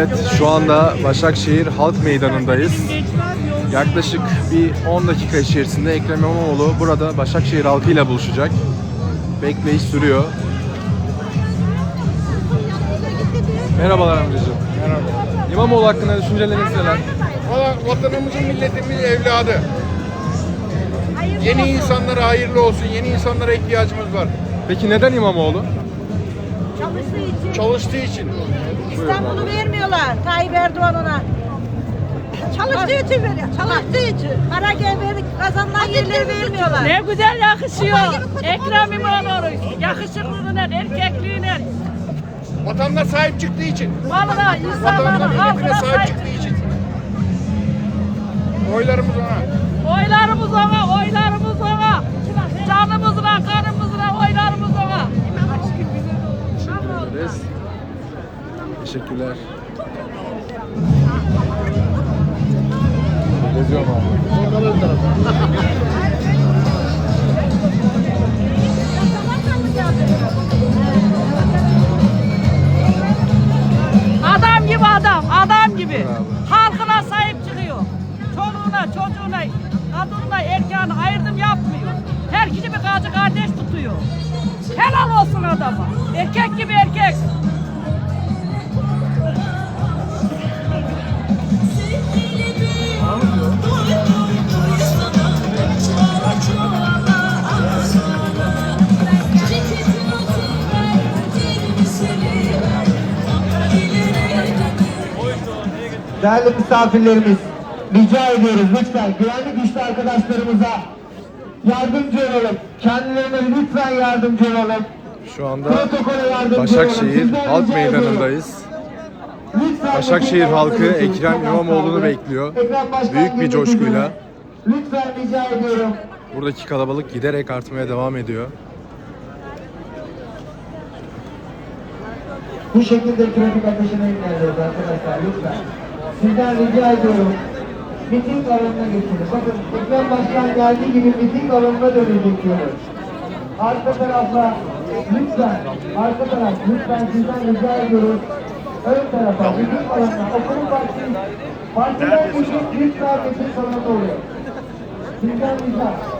Evet, şu anda Başakşehir Halk Meydanı'ndayız. Yaklaşık bir 10 dakika içerisinde Ekrem İmamoğlu burada Başakşehir halkıyla buluşacak. Bekleyiş sürüyor. Merhabalar amcacığım. Merhaba. İmamoğlu hakkında düşünceleriniz neler? Valla vatanımızın milletimin evladı. Yeni insanlara hayırlı olsun. Yeni insanlara ihtiyacımız var. Peki neden İmamoğlu? Çalıştığı için. Çalıştığı için. İstanbul'u vermiyorlar Tayyip Erdoğan ona. Çalıştığı için veriyor. Çalıştığı için. Para gel verdik kazanılan yerleri vermiyorlar. Ne güzel yakışıyor. Ekrem İmamoğlu yakışıklılığına, erkekliğine, Vatanına sahip çıktığı için. malına, insanlara, halkına sahip sahip. çıktığı için. Oylarımız ona. Oylarımız ona, oylarımız ona. Canımızla, kanımızla Teşekkürler. Geziyorum abi. Adam gibi adam, adam gibi. Halkına sahip çıkıyor. Çoluğuna, çocuğuna, kadınına, erkeğine ayrım yapmıyor. Herkesi bir gacı kardeş tutuyor. Helal olsun adama. Erkek gibi erkek. Değerli misafirlerimiz, rica ediyoruz lütfen güvenlik güçlü arkadaşlarımıza yardımcı olalım. Kendilerine lütfen yardımcı olalım. Şu anda. Başakşehir Halk. Meydanı'ndayız. Lütfen Başakşehir halkı. Ekrem İmamoğlu'nu bekliyor. Büyük bir coşkuyla. Lütfen rica ediyorum. Buradaki kalabalık giderek artmaya devam ediyor. Bu şekilde trafik akışını engelliyoruz arkadaşlar lütfen. Sizden rica ediyorum. Miting alanına geçin. Bakın Ekrem Başkan geldiği gibi miting alanına dönecek diyoruz. Arka tarafla lütfen, arka taraf lütfen sizden rica ediyoruz. Ön tarafa, miting alanına, okulun bahçesi, bahçeden geçip lütfen miting alanına oluyor. Sizden rica.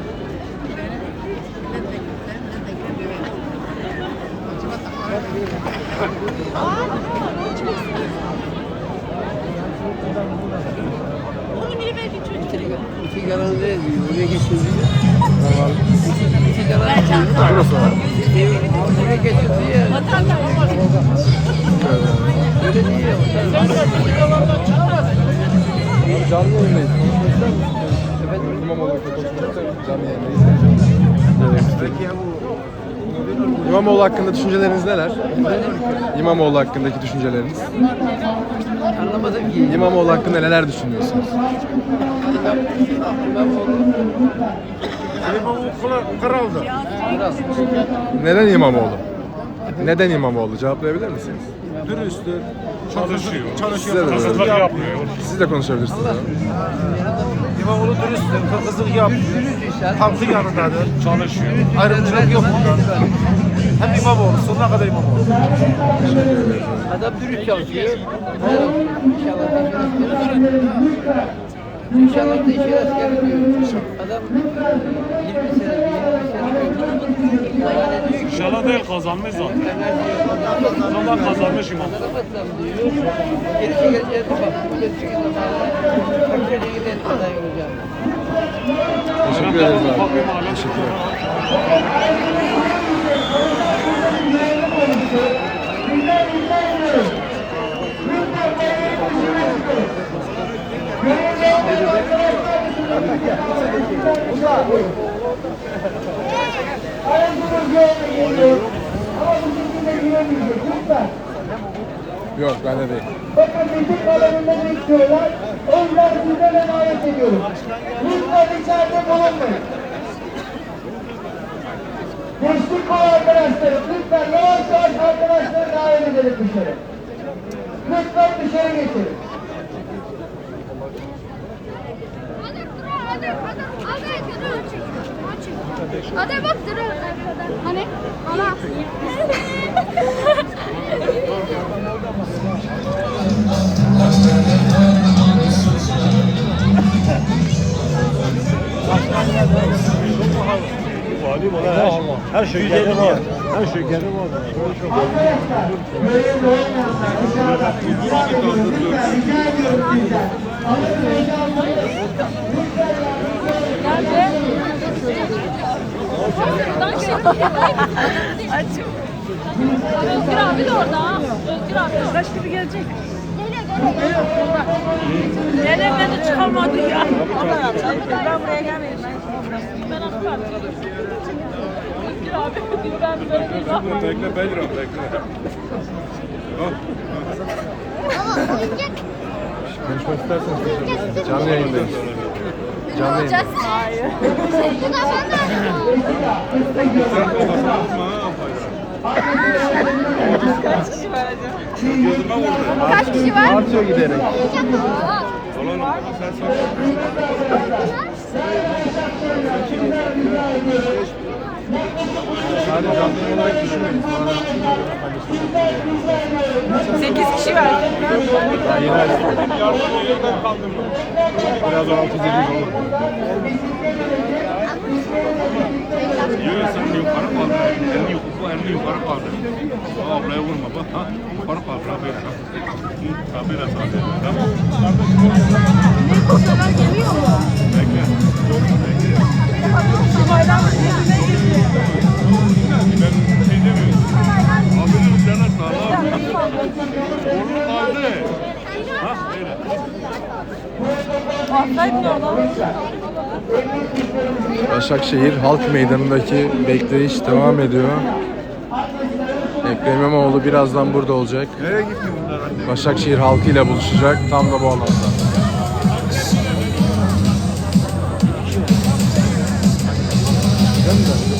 Onu biri belki. İki ne diyor? Oraya geçiyor diyor. İki oraya geçiyor diyor. İmamoğlu hakkında düşünceleriniz neler? İmamoğlu hakkındaki düşünceleriniz? Anlamadım ki. İmamoğlu hakkında neler düşünüyorsunuz? Karaldı. Neden İmamoğlu? Neden İmamoğlu? Cevaplayabilir misiniz? Dürüsttür, çalışıyor, Size de hırsızlık böyle. yapmıyor. Siz de konuşabilirsiniz. abi. İmamoğlu dürüsttür, hırsızlık yapmıyor. Halkın yanındadır, çalışıyor. Ayrımcılık yok. Hem İmamoğlu, sonuna kadar İmamoğlu. Adam dürüst çalışıyor. İnşallah da işe rast gelmiyor. Adam 20 sene, 20 sene yani diyor ki İnşallah değil kazanmış zaten. İnşallah kazanmış İmamoğlu. Kazanmazsam diyor. Geri çekileceğiz bak. Bu geri çekileceğiz. Fakirde giden aday olacağım. Teşekkür ederiz abi. Teşekkürler. Ayağınızı Yok bende değil. Bakın miting alanında bekliyorlar. O yüzden sizden emanet ediyorum. Lütfen içeride bulunmayın. Ederim. Lütfen yavaş yavaş arkadaşları davet edelim dışarı. Lütfen dışarı hadi hadi bak dur hani ana Her var. Her şekeri var. Rica ediyorum sizden. Alın eşyaları. Lütfen Özgür abi de orada ha. Özgür abi de kaç gibi gelecek? Nene beni çıkamadı ya. Ben buraya gelmedim. Ben aslan. Özgür abi ben böyle laf Bekle Bedran bekle. Konuşmak isterseniz canlı yayındayız. Canlı yayındayız. Hayır. Bu da ben de Kaç kişi var? Artıyor giderek. Sadece canlı olarak düşünmeyin. Sonra 8 kişi var. yeni açtık. Biraz 16 8 olur. Yürü sen yukarı kaldır. Elini yukarı, elini yukarı kaldır. Aa, Ablaya vurma bak. Ha? Yukarı kaldır abi. Ha, Böyle sadece. Tamam. Bekle. Bekle. Ben şey demiyorum. Abinin Başakşehir Halk Meydanı'ndaki bekleyiş devam ediyor. Ekrem İmamoğlu birazdan burada olacak. Nereye gitti bunlar? Başakşehir halkıyla buluşacak tam da bu alanda. 감사합니다.